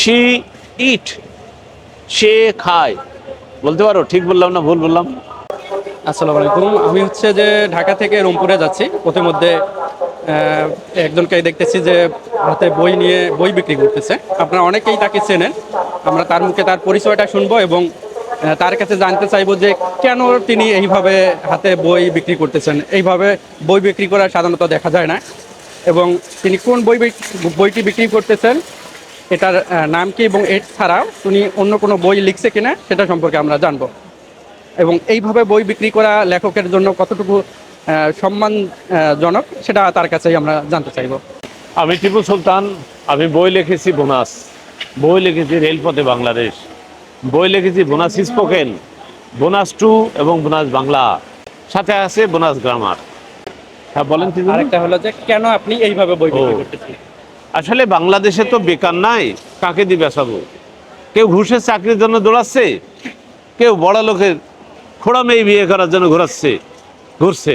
She it সে খায়। বলতে পারো? ঠিক বললাম না ভুল বললাম? আসসালামু আলাইকুম। আমি হচ্ছে যে ঢাকা থেকে রংপুরে যাচ্ছি। প্রতিমধ্যে একজনকে দেখতেছি যে হাতে বই নিয়ে বই বিক্রি করতেছে। আপনারা অনেকেই তাকে চেনেন। আমরা তার মুখে তার পরিচয়টা শুনব এবং তার কাছে জানতে চাইব যে কেন তিনি এইভাবে হাতে বই বিক্রি করতেছেন। এইভাবে বই বিক্রি করা সাধারণত দেখা যায় না। এবং তিনি কোন বই বইটি বিক্রি করতেছেন? এটার নাম কি এবং এর ছাড়াও তিনি অন্য কোনো বই লিখছে কিনা সেটা সম্পর্কে আমরা জানব। এবং এইভাবে বই বিক্রি করা লেখকের জন্য কতটুকু সম্মানজনক সেটা তার কাছেই আমরা জানতে চাইব। আমি টিপু সুলতান আমি বই লিখেছি বোনাস। বই লিখেছি রেলপথে বাংলাদেশ। বই লিখেছি বোনাস স্পোকেন বোনাস টু এবং বোনাস বাংলা। সাথে আছে বোনাস গ্রামার। হ্যাঁ বলেন আরেকটা হলো যে কেন আপনি এইভাবে বই বিক্রি। করতেছেন? আসলে বাংলাদেশে তো বেকার নাই, কাকে দিয়ে বেসাবো কেউ ঘুষের চাকরির জন্য দৌড়াচ্ছে, কেউ বড় লোকের খোড়া মেয়ে বিয়ে করার জন্য ঘোরাচ্ছে, ঘুরছে।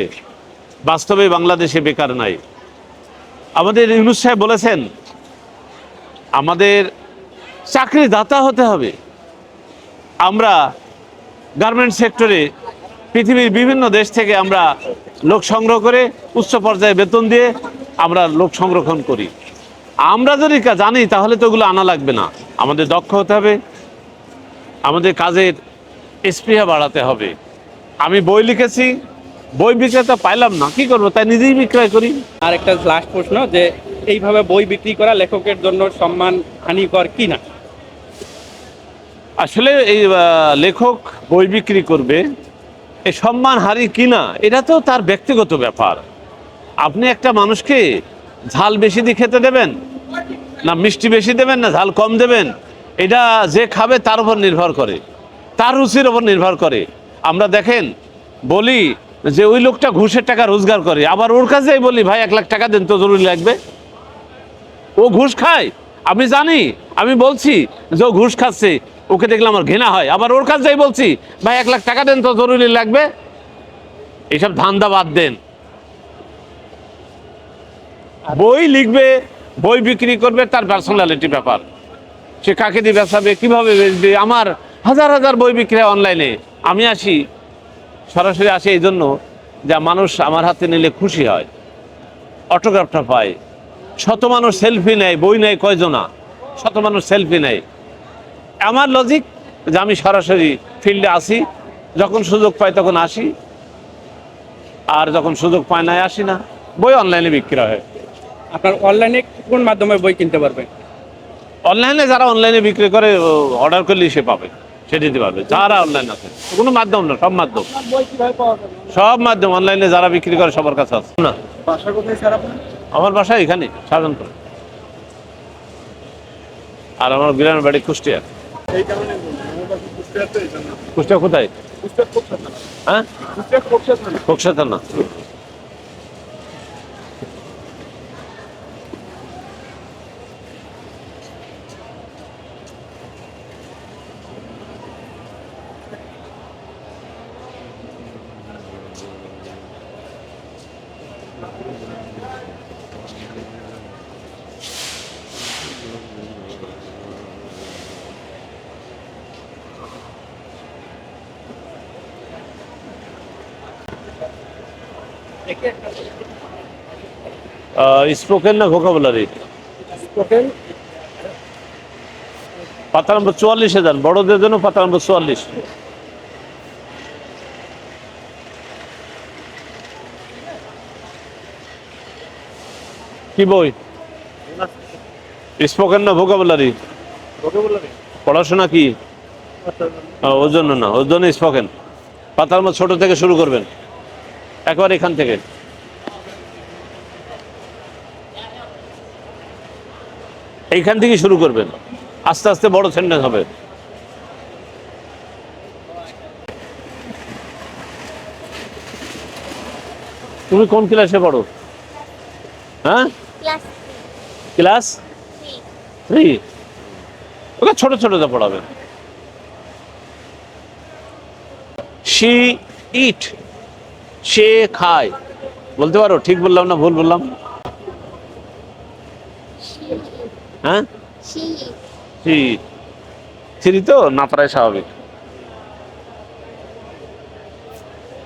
বাস্তবে বাংলাদেশে বেকার নাই। আমাদের ইউনুস সাহেব বলেছেন, আমাদের চাকরি দাতা হতে হবে। আমরা গার্মেন্ট সেক্টরে পৃথিবীর বিভিন্ন দেশ থেকে আমরা লোক সংগ্রহ করে উচ্চ পর্যায়ে বেতন দিয়ে আমরা লোক সংরক্ষণ করি। আমরা যদি জানি তাহলে তো ওগুলো আনা লাগবে না। আমাদের দক্ষ হতে হবে। আমাদের কাজের স্পৃহা বাড়াতে হবে। আমি বই লিখেছি। বই বিক্রেতা পাইলাম না। কি করব? তাই নিজেই বিক্রয় করি। আর একটা লাস্ট প্রশ্ন যে এইভাবে বই বিক্রি করা লেখকের জন্য সম্মান হানিকর কি না আসলে এই লেখক বই বিক্রি করবে এই সম্মান হারি কিনা এটা তো তার ব্যক্তিগত ব্যাপার। আপনি একটা মানুষকে ঝাল বেশি দিয়ে খেতে দেবেন? না, মিষ্টি বেশি দেবেন না, ঝাল কম দেবেন? এটা যে খাবে তার উপর নির্ভর করে, তার রুচির উপর নির্ভর করে। আমরা দেখেন, বলি যে ওই লোকটা ঘুষের টাকা রোজগার করে, আবার ওর কাছেই বলি, ভাই, এক লাখ টাকা দেন, তো জরুরি লাগবে? ও ঘুষ খায়। আমি জানি, আমি বলছি যে ও ঘুষ খাচ্ছে, ওকে দেখলে আমার ঘৃণা হয়। আবার ওর কাছে বলছি, ভাই, এক লাখ টাকা দেন, তো জরুরি লাগবে? এইসব ধান্দা বাদ দেন। বই লিখবে, বই বিক্রি করবে, তার পার্সোনালিটি ব্যাপার। সে কাকে দিয়ে বেচাবে, কীভাবে বেচবে? আমার হাজার হাজার বই বিক্রি হয় অনলাইনে আমি আসি, সরাসরি আসি এই জন্য যা মানুষ আমার হাতে নিলে খুশি হয়। অটোগ্রাফটা পায়। শত মানুষ সেলফি নেয়, বই নেয় কয়জনা? শত মানুষ সেলফি নেয়। আমার লজিক যে আমি সরাসরি ফিল্ডে আসি, যখন সুযোগ পাই তখন আসি। আর যখন সুযোগ পায় না আসি না। বই অনলাইনে বিক্রি হয়। আপনার অনলাইনে কোন মাধ্যমে বই কিনতে পারবেন অনলাইনে যারা অনলাইনে বিক্রি করে অর্ডার করলে সে পাবে সে দিতে পারবে। যারা অনলাইন আছে কোনো মাধ্যম না সব মাধ্যম। সব মাধ্যম অনলাইনে যারা বিক্রি করে সবার কাছে আছে। না। আমার বাসা এখানে সাধনপুর আর আমার গ্রামের বাড়ি কুষ্টিয়া। কুষ্টিয়া কোথায়? কুষ্টিয়া হ্যাঁ? কুষ্টিয়া খোকসা থানা। স্পোকেন না ভোকাবুলারি স্পোকেন পাতা নম্বর চুয়াল্লিশে যান বড়দের জন্য পাতা নম্বর চুয়াল্লিশ। কি বই? স্পোকেন না ভোকাবুলারি পড়াশোনা কি? ওর জন্য না ওর জন্য স্পোকেন পাতার মধ্যে ছোট থেকে শুরু করবেন। একবার এখান থেকে। এইখান থেকে শুরু করবেন। আস্তে আস্তে বড় সেন্টেন্স হবে। তুমি কোন ক্লাসে পড়ো? হ্যাঁ? ক্লাস থ্রি ওকে ছোট ছোটতে পড়াবেন শি ইট সে খায়। বলতে পারো? ঠিক বললাম না ভুল বললাম? হ্যাঁ? থ্রি তো না প্রায় স্বাভাবিক।